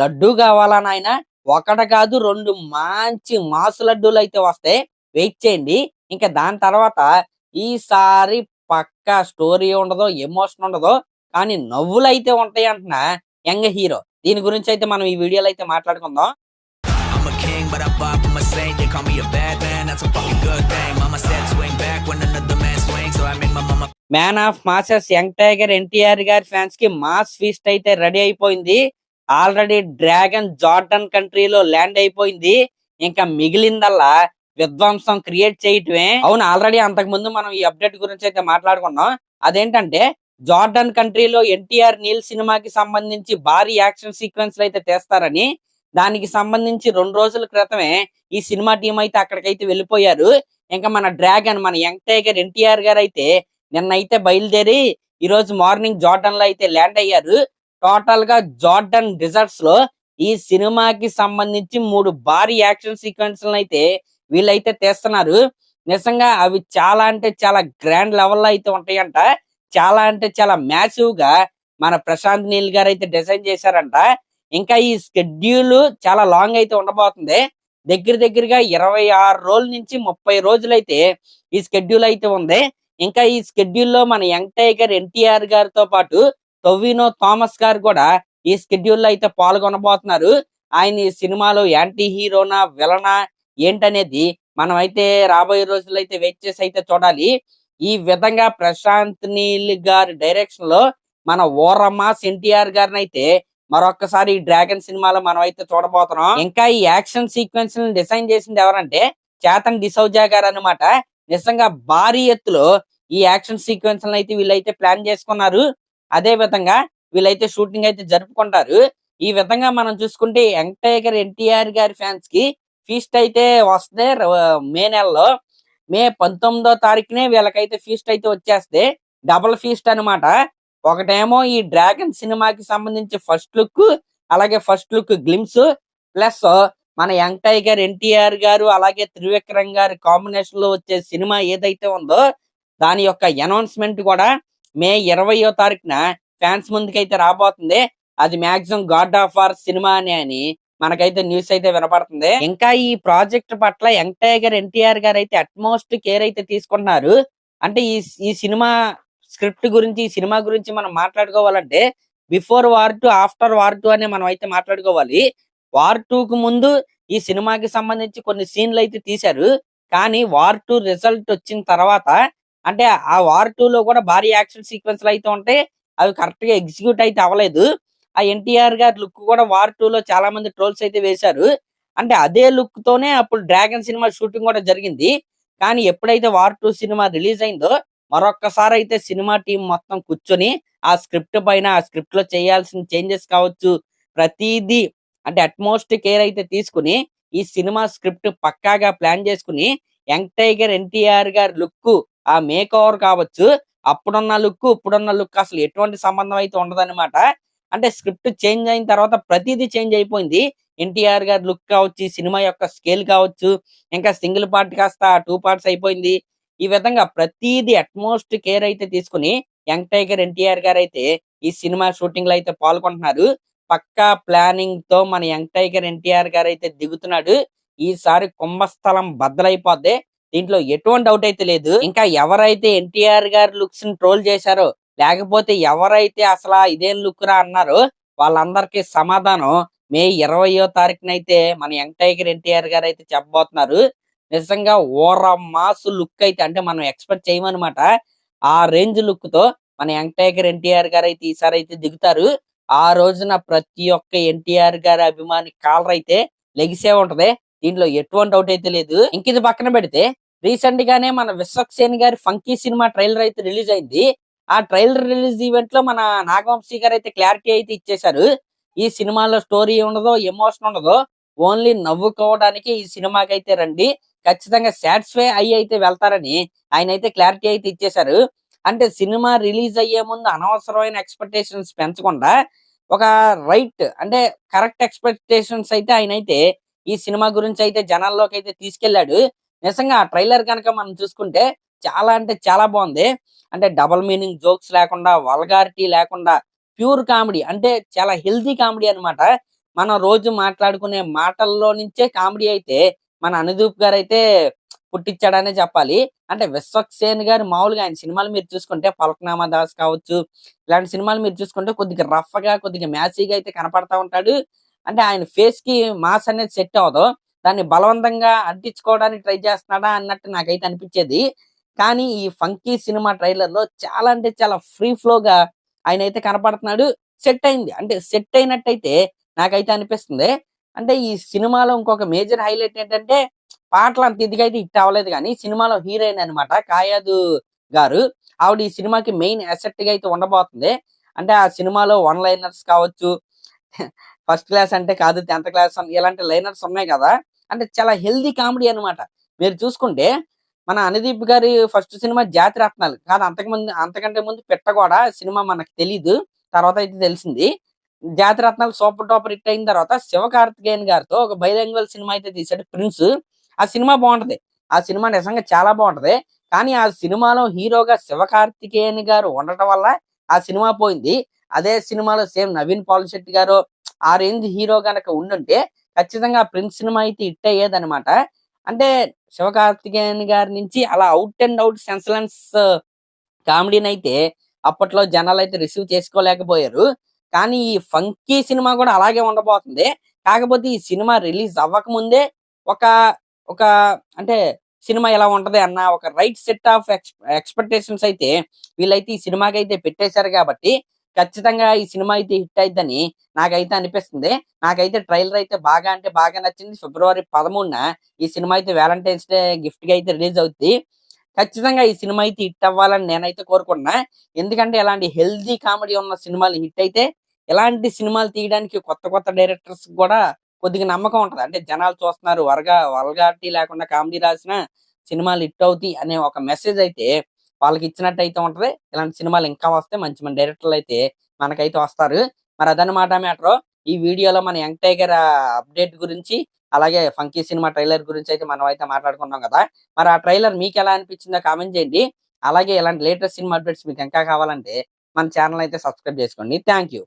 లడ్డు కావాలా నాయన? ఒకట కాదు రెండు మంచి మాసు లడ్డూలు అయితే వస్తాయి. వెయిట్ చేయండి. ఇంకా దాని తర్వాత ఈసారి పక్కా స్టోరీ ఉండదు ఎమోషన్ ఉండదు కానీ నవ్వులు అయితే ఉంటాయి అంటున్నా యంగ్ హీరో. దీని గురించి అయితే మనం ఈ వీడియోలో అయితే మాట్లాడుకుందాం. Man of masses young tiger NTR గారి ఫ్యాన్స్కి మాస్ ఫీస్ట్ అయితే రెడీ అయిపోయింది. ఆల్రెడీ డ్రాగన్ జార్డన్ కంట్రీలో ల్యాండ్ అయిపోయింది. ఇంకా మిగిలిందల్లా విధ్వంసం క్రియేట్ చేయటమే. అవును ఆల్రెడీ అంతకు ముందు మనం ఈ అప్డేట్ గురించి అయితే మాట్లాడుకున్నాం. అదేంటంటే జార్డన్ కంట్రీలో ఎన్టీఆర్ నీల్ సినిమాకి సంబంధించి భారీ యాక్షన్ సీక్వెన్స్ అయితే తెస్తారని దానికి సంబంధించి రెండు రోజుల క్రితమే ఈ సినిమా టీం అయితే అక్కడికైతే వెళ్ళిపోయారు. ఇంకా మన డ్రాగన్ మన యంగ్ టైగర్ ఎన్టీఆర్ గారు అయితే నిన్న అయితే బయలుదేరి ఈ రోజు మార్నింగ్ జార్డన్లో అయితే ల్యాండ్ అయ్యారు. టోటల్గా జార్డన్ డిజర్ట్స్లో ఈ సినిమాకి సంబంధించి మూడు భారీ యాక్షన్ సీక్వెన్స్ అయితే వీళ్ళైతే తీస్తున్నారు. నిజంగా అవి చాలా అంటే చాలా గ్రాండ్ లెవెల్లో అయితే ఉంటాయంట. చాలా అంటే చాలా మ్యాసివ్గా మన ప్రశాంత్ నీల్ గారు అయితే డిజైన్ చేశారంట. ఇంకా ఈ స్కెడ్యూల్ చాలా లాంగ్ అయితే ఉండబోతుంది. దగ్గర దగ్గరగా ఇరవై ఆరు రోజుల నుంచి ముప్పై రోజులైతే ఈ స్కెడ్యూల్ అయితే ఉంది. ఇంకా ఈ స్కెడ్యూల్లో మన యంగ్ టైగర్ ఎన్టీఆర్ గారితో పాటు టొవినో థామస్ గారు కూడా ఈ స్కెడ్యూల్లో అయితే పాల్గొనబోతున్నారు. ఆయన ఈ సినిమాలో యాంటీ హీరోనా విలనా ఏంటనేది మనం అయితే రాబోయే రోజుల్లో అయితే వెయిట్ చేసి అయితే చూడాలి. ఈ విధంగా ప్రశాంత్ నీల్ గారి డైరెక్షన్లో మన ఓరమాస్ ఎన్టీఆర్ గారిని అయితే మరొక్కసారి ఈ డ్రాగన్ సినిమాలో మనం అయితే చూడబోతున్నాం. ఇంకా ఈ యాక్షన్ సీక్వెన్స్ డిజైన్ చేసింది ఎవరంటే చేతన్ డిసౌజా గారు అన్నమాట. నిజంగా భారీ ఎత్తులో ఈ యాక్షన్ సీక్వెన్స్ అయితే వీళ్ళైతే ప్లాన్ చేసుకున్నారు. అదే విధంగా వీళ్ళైతే షూటింగ్ అయితే జరుపుకుంటారు. ఈ విధంగా మనం చూసుకుంటే యంగ్ ఎన్టీఆర్ గారి ఫ్యాన్స్కి ఫీస్ట్ అయితే వస్తే మే నెలలో మే పంతొమ్మిదో తారీఖునే వీళ్ళకైతే ఫీస్ట్ అయితే వచ్చేస్తే డబుల్ ఫీస్ట్ అన్నమాట. ఒకటేమో ఈ డ్రాగన్ సినిమాకి సంబంధించి ఫస్ట్ లుక్ అలాగే ఫస్ట్ లుక్ గ్లిమ్స్ ప్లస్ మన యంగ్ టైగర్ ఎన్టీఆర్ గారు అలాగే త్రివిక్రమ్ గారి కాంబినేషన్లో వచ్చే సినిమా ఏదైతే ఉందో దాని యొక్క అనౌన్స్మెంట్ కూడా మే ఇరవయో తారీఖున ఫ్యాన్స్ ముందుకైతే రాబోతుంది. అది మాక్సిమం గాడ్ ఆఫ్ వార్ సినిమా అని అని మనకైతే న్యూస్ అయితే వినపడుతుంది. ఇంకా ఈ ప్రాజెక్ట్ పట్ల యంగ్ ఎన్టీఆర్ గారు అయితే అట్మోస్ట్ కేర్ అయితే తీసుకుంటున్నారు. అంటే ఈ ఈ సినిమా స్క్రిప్ట్ గురించి ఈ సినిమా గురించి మనం మాట్లాడుకోవాలంటే before war two after war two అనే మనం అయితే మాట్లాడుకోవాలి. వార్ టూ కు ముందు ఈ సినిమాకి సంబంధించి కొన్ని సీన్లు అయితే తీశారు. కానీ వార్ టూ రిజల్ట్ వచ్చిన తర్వాత అంటే ఆ వార్ టూ లో కూడా భారీ యాక్షన్ సీక్వెన్స్లు అయితే ఉంటాయి. అవి కరెక్ట్గా ఎగ్జిక్యూట్ అయితే అవ్వలేదు. ఆ ఎన్టీఆర్ గారి లుక్ కూడా వార్ టూ లో చాలా మంది ట్రోల్స్ అయితే వేశారు. అంటే అదే లుక్ తోనే అప్పుడు డ్రాగన్ సినిమా షూటింగ్ కూడా జరిగింది. కానీ ఎప్పుడైతే వార్ టూ సినిమా రిలీజ్ అయిందో మరొక్కసారి అయితే సినిమా టీం మొత్తం కూర్చొని ఆ స్క్రిప్ట్ పైన ఆ స్క్రిప్ట్లో చేయాల్సిన చేంజెస్ కావచ్చు ప్రతిదీ అంటే అట్మోస్ట్ కేర్ అయితే తీసుకుని ఈ సినిమా స్క్రిప్ట్ పక్కాగా ప్లాన్ చేసుకుని యంగ్ టైగర్ ఎన్టీఆర్ గారి లుక్ ఆ మేక్ ఓవర్ కావచ్చు అప్పుడున్న లుక్ ఇప్పుడున్న లుక్ అసలు ఎటువంటి సంబంధం అయితే ఉండదన్నమాట. అంటే స్క్రిప్ట్ చేంజ్ అయిన తర్వాత ప్రతిదీ చేంజ్ అయిపోయింది. ఎన్టీఆర్ గారి లుక్ కావచ్చు సినిమా యొక్క స్కేల్ కావచ్చు ఇంకా సింగిల్ పార్ట్ కాస్త టూ పార్ట్స్ అయిపోయింది. ఈ విధంగా ప్రతిదీ అట్మోస్ట్ కేర్ అయితే తీసుకుని యంగ్ టైగర్ ఎన్టీఆర్ గారు అయితే ఈ సినిమా షూటింగ్లో అయితే పాల్గొంటున్నారు. పక్కా ప్లానింగ్తో మన యంగ్ టైగర్ ఎన్టీఆర్ గారు అయితే దిగుతున్నాడు. ఈసారి కుంభస్థలం బద్దలైపోద్ది. దీంట్లో ఎటువంటి డౌట్ అయితే లేదు. ఇంకా ఎవరైతే ఎన్టీఆర్ గారి లుక్స్ని ట్రోల్ చేశారో లేకపోతే ఎవరైతే అసలు ఇదేం లుక్ రా అన్నారో వాళ్ళందరికీ సమాధానం. మే ఇరవయో తారీఖునైతే మన యంగ్ టైగర్ ఎన్టీఆర్ గారు అయితే చెప్పబోతున్నారు. నిజంగా ఓర మాస్ లుక్ అయితే అంటే మనం ఎక్స్పెక్ట్ చేయమన్నమాట. ఆ రేంజ్ లుక్తో మన యంగ్ టైగర్ ఎన్టీఆర్ గారు అయితే ఈసారి అయితే దిగుతారు. ఆ రోజున ప్రతి ఒక్క ఎన్టీఆర్ గారి అభిమాని కాలర్ అయితే లెగిసే ఉంటది. దీంట్లో ఎటువంటి డౌట్ అయితే లేదు. ఇంక ఇది పక్కన పెడితే రీసెంట్ గానే మన విశ్వక్సేన్ గారి ఫంకీ సినిమా ట్రైలర్ అయితే రిలీజ్ అయింది. ఆ ట్రైలర్ రిలీజ్ ఈవెంట్లో మన నాగవంశీ గారు అయితే క్లారిటీ అయితే ఇచ్చేశారు. ఈ సినిమాలో స్టోరీ ఉండదో ఎమోషన్ ఉండదో ఓన్లీ నవ్వుకోవడానికి ఈ సినిమాకి అయితే రండి. ఖచ్చితంగా సాటిస్ఫై అయ్యి అయితే వెళ్తారని ఆయన అయితే క్లారిటీ అయితే ఇచ్చేశారు. అంటే సినిమా రిలీజ్ అయ్యే ముందు అనవసరమైన ఎక్స్పెక్టేషన్స్ పెంచకుండా ఒక రైట్ అంటే కరెక్ట్ ఎక్స్పెక్టేషన్స్ అయితే ఆయన అయితే ఈ సినిమా గురించి అయితే జనాల్లోకి అయితే తీసుకెళ్ళాడు నిజంగా ఆ ట్రైలర్ కనుక మనం చూసుకుంటే చాలా అంటే చాలా బాగుంది. అంటే డబల్ మీనింగ్ జోక్స్ లేకుండా వల్గారిటీ లేకుండా ప్యూర్ కామెడీ అంటే చాలా హెల్తీ కామెడీ అన్నమాట. మనం రోజు మాట్లాడుకునే మాటల్లో నుంచే కామెడీ అయితే మన అనుదీప్ గారు అయితే పుట్టించాడనే చెప్పాలి. అంటే విశ్వక్సేన్ గారు మామూలుగా ఆయన సినిమాలు మీరు చూసుకుంటే పలక్నామా దాస్ కావచ్చు ఇలాంటి సినిమాలు మీరు చూసుకుంటే కొద్దిగా రఫ్గా కొద్దిగా మ్యాసీగా అయితే కనపడతా ఉంటాడు. అంటే ఆయన ఫేస్కి మాస్ అనేది సెట్ అవ్వదు. దాన్ని బలవంతంగా అంటించుకోవడానికి ట్రై చేస్తున్నాడా అన్నట్టు నాకైతే అనిపించేది. కానీ ఈ ఫంకీ సినిమా ట్రైలర్లో చాలా అంటే చాలా ఫ్రీ ఫ్లోగా ఆయన అయితే కనపడుతున్నాడు. సెట్ అయింది. అంటే సెట్ అయినట్టయితే నాకైతే అనిపిస్తుంది. అంటే ఈ సినిమాలో ఇంకొక మేజర్ హైలైట్ ఏంటంటే పాటలు అంత ఇదిగైతే అయితే హిట్ అవ్వలేదు కానీ సినిమాలో హీరోయిన్ అన్నమాట కాయాదు గారు. ఆవిడ ఈ సినిమాకి మెయిన్ అసెట్గా అయితే ఉండబోతుంది. అంటే ఆ సినిమాలో వన్ లైనర్స్ కావచ్చు ఫస్ట్ క్లాస్ అంటే కాదు టెన్త్ క్లాస్ ఇలాంటి లైనర్స్ ఉన్నాయి కదా. అంటే చాలా హెల్దీ కామెడీ అన్నమాట. మీరు చూసుకుంటే మన అనుదీప్ గారి ఫస్ట్ సినిమా జాతి రత్నాలు. కాదు అంతకుముందు అంతకంటే ముందు పెట్ట కూడా సినిమా మనకు తెలీదు. తర్వాత అయితే తెలిసింది. జాతి రత్నాలు సూపర్ టాపర్ హిట్ అయిన తర్వాత శివకార్తికేయన్ గారితో ఒక బైలాంగ్వల్ సినిమా అయితే తీశాడు ప్రిన్స్. ఆ సినిమా బాగుంటది. ఆ సినిమా నిజంగా చాలా బాగుంటది. కానీ ఆ సినిమాలో హీరోగా శివకార్తికేయన్ గారు ఉండటం వల్ల ఆ సినిమా పోయింది. అదే సినిమాలో సేమ్ నవీన్ పాలిశెట్టి గారు ఆ రేంజ్ హీరో గనక ఉండుంటే ఖచ్చితంగా ప్రిన్స్ సినిమా అయితే హిట్ అయ్యేది అనమాట అంటే శివకార్తికేయన్ గారి నుంచి అలా అవుట్ అండ్ అవుట్ సెన్సలెన్స్ కామెడీని అయితే అప్పట్లో జనాలు అయితే రిసీవ్ చేసుకోలేకపోయారు. కానీ ఈ ఫంకీ సినిమా కూడా అలాగే ఉండబోతుంది. కాకపోతే ఈ సినిమా రిలీజ్ అవ్వక ముందే ఒక ఒక అంటే సినిమా ఎలా ఉంటది అన్న ఒక రైట్ సెట్ ఆఫ్ ఎక్స్పెక్టేషన్స్ అయితే వీళ్ళైతే ఈ సినిమాకి అయితే పెట్టేశారు కాబట్టి ఖచ్చితంగా ఈ సినిమా అయితే హిట్ అయిద్దని నాకైతే అనిపిస్తుంది. నాకైతే ట్రైలర్ అయితే బాగా అంటే బాగా నచ్చింది. ఫిబ్రవరి పదమూడున ఈ సినిమా అయితే వ్యాలంటైన్స్ డే గిఫ్ట్గా అయితే రిలీజ్ అవుద్ది. ఖచ్చితంగా ఈ సినిమా అయితే హిట్ అవ్వాలని నేనైతే కోరుకున్నా ఎందుకంటే ఇలాంటి హెల్దీ కామెడీ ఉన్న సినిమాలు హిట్ అయితే ఇలాంటి సినిమాలు తీయడానికి కొత్త కొత్త డైరెక్టర్స్ కూడా కొద్దిగా నమ్మకం ఉంటది. అంటే జనాలు చూస్తున్నారు వరగా వల్గారిటీ లేకుండా కామెడీ రాసిన సినిమాలు హిట్ అవుతాయి అనే ఒక మెసేజ్ అయితే వాళ్ళకి ఇచ్చినట్టు అయితే ఉంటది. ఇలాంటి సినిమాలు ఇంకా వస్తే మంచి మంచి డైరెక్టర్లు అయితే మనకైతే వస్తారు. మరి అదనమాట మ్యాటర్. ఈ వీడియోలో మన యంగ్ టైగర్ అప్డేట్ గురించి అలాగే ఫంకీ సినిమా ట్రైలర్ గురించి అయితే మనం అయితే మాట్లాడుకున్నాం కదా. మరి ఆ ట్రైలర్ మీకు ఎలా అనిపించిందో కామెంట్ చేయండి. అలాగే ఇలాంటి లేటెస్ట్ సినిమా అప్డేట్స్ మీకు ఇంకా కావాలంటే మన ఛానల్ అయితే సబ్స్క్రైబ్ చేసుకోండి. Thank you.